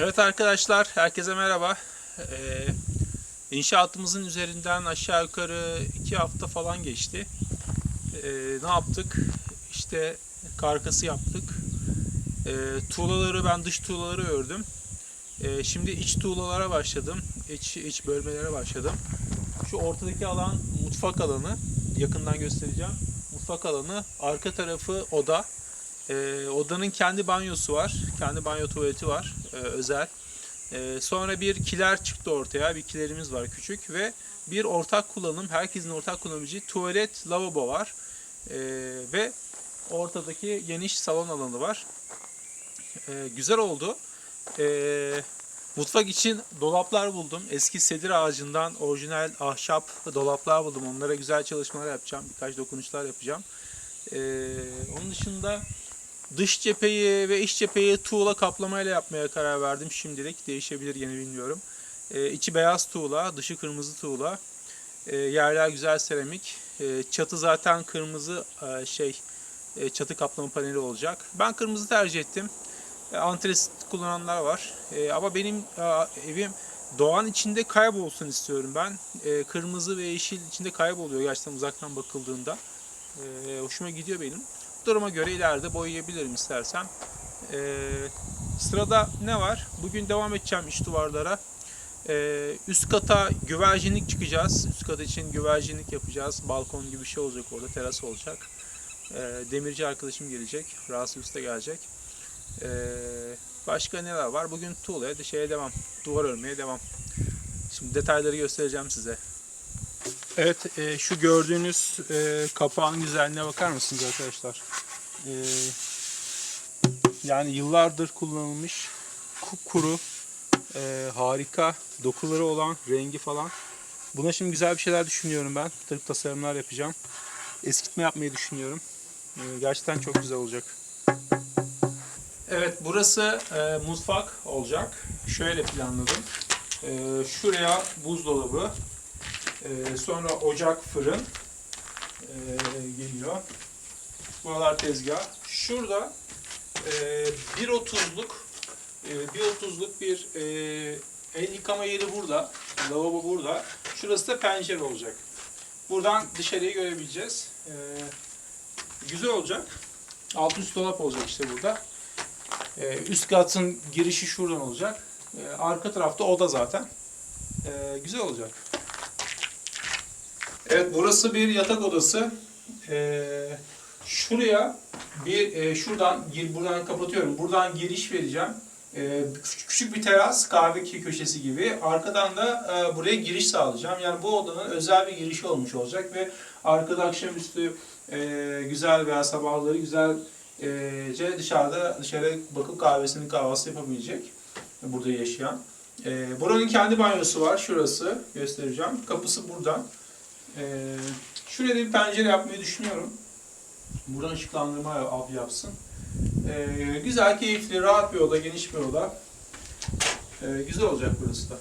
Evet arkadaşlar, herkese merhaba. Ee, inşaatımızın üzerinden aşağı yukarı iki hafta falan geçti. Ee, ne yaptık? İşte karkası yaptık. Ee, tuğlaları, ben dış tuğlaları ördüm. Ee, şimdi iç tuğlalara başladım. İç, iç bölmelere başladım. Şu ortadaki alan mutfak alanı. Yakından göstereceğim. Mutfak alanı. Arka tarafı oda. Ee, odanın kendi banyosu var. Kendi banyo tuvaleti var. Ee, özel. Ee, sonra bir kiler çıktı ortaya. Bir kilerimiz var küçük ve bir ortak kullanım, herkesin ortak kullanabileceği tuvalet, lavabo var. Ee, ve ortadaki geniş salon alanı var. Ee, güzel oldu. Ee, mutfak için dolaplar buldum. Eski sedir ağacından orijinal ahşap dolaplar buldum. Onlara güzel çalışmalar yapacağım. Birkaç dokunuşlar yapacağım. Ee, onun dışında dış cepheyi ve iç cepheyi tuğla kaplamayla yapmaya karar verdim şimdilik. Değişebilir yine bilmiyorum. Ee, içi beyaz tuğla, dışı kırmızı tuğla. Ee, yerler güzel seramik. Ee, çatı zaten kırmızı e, şey e, çatı kaplama paneli olacak. Ben kırmızı tercih ettim. E, Antresit kullananlar var. E, ama benim e, evim doğan içinde kaybolsun istiyorum ben. E, kırmızı ve yeşil içinde kayboluyor gerçekten uzaktan bakıldığında. E, hoşuma gidiyor benim. Duruma göre ileride boyayabilirim istersem. E, sırada ne var? Bugün devam edeceğim iç duvarlara. E, üst kata güvercinlik çıkacağız. Üst kat için güvercinlik yapacağız. Balkon gibi bir şey olacak orada. Teras olacak. E, demirci arkadaşım gelecek. Rahatsız Usta gelecek. Ee, başka neler var? Bugün tuğlaya, şeye devam. Duvar örmeye devam. Şimdi detayları göstereceğim size. Evet, e, şu gördüğünüz e, kapağın güzelliğine bakar mısınız arkadaşlar? E, yani yıllardır kullanılmış kupkuru, e, harika dokuları olan, rengi falan. Buna şimdi güzel bir şeyler düşünüyorum ben. Tabii tasarımlar yapacağım. Eskitme yapmayı düşünüyorum. E, gerçekten çok güzel olacak. Evet burası e, mutfak olacak. Şöyle planladım. E, şuraya buzdolabı, e, sonra ocak, fırın e, geliyor. Buralar tezgah. Şurada e, 1.30'luk e, 1.30'luk bir e, el yıkama yeri burada. Lavabo burada. Şurası da pencere olacak. Buradan dışarıyı görebileceğiz. E, güzel olacak. Alt üst dolap olacak işte burada. Ee, üst katın girişi şuradan olacak. Ee, arka tarafta oda zaten. Ee, güzel olacak. Evet burası bir yatak odası. Ee, şuraya bir e, şuradan gir buradan kapatıyorum. Buradan giriş vereceğim. Ee, küçük, bir teras kahve köşesi gibi. Arkadan da e, buraya giriş sağlayacağım. Yani bu odanın özel bir girişi olmuş olacak ve arkada akşamüstü e, güzel veya sabahları güzel e, dışarıda dışarı bakıp kahvesini kahvaltı yapabilecek burada yaşayan. E, buranın kendi banyosu var. Şurası göstereceğim. Kapısı buradan. E, şuraya da bir pencere yapmayı düşünüyorum. Buradan ışıklandırma yap, yapsın. E, güzel, keyifli, rahat bir oda, geniş bir oda. E, güzel olacak burası da.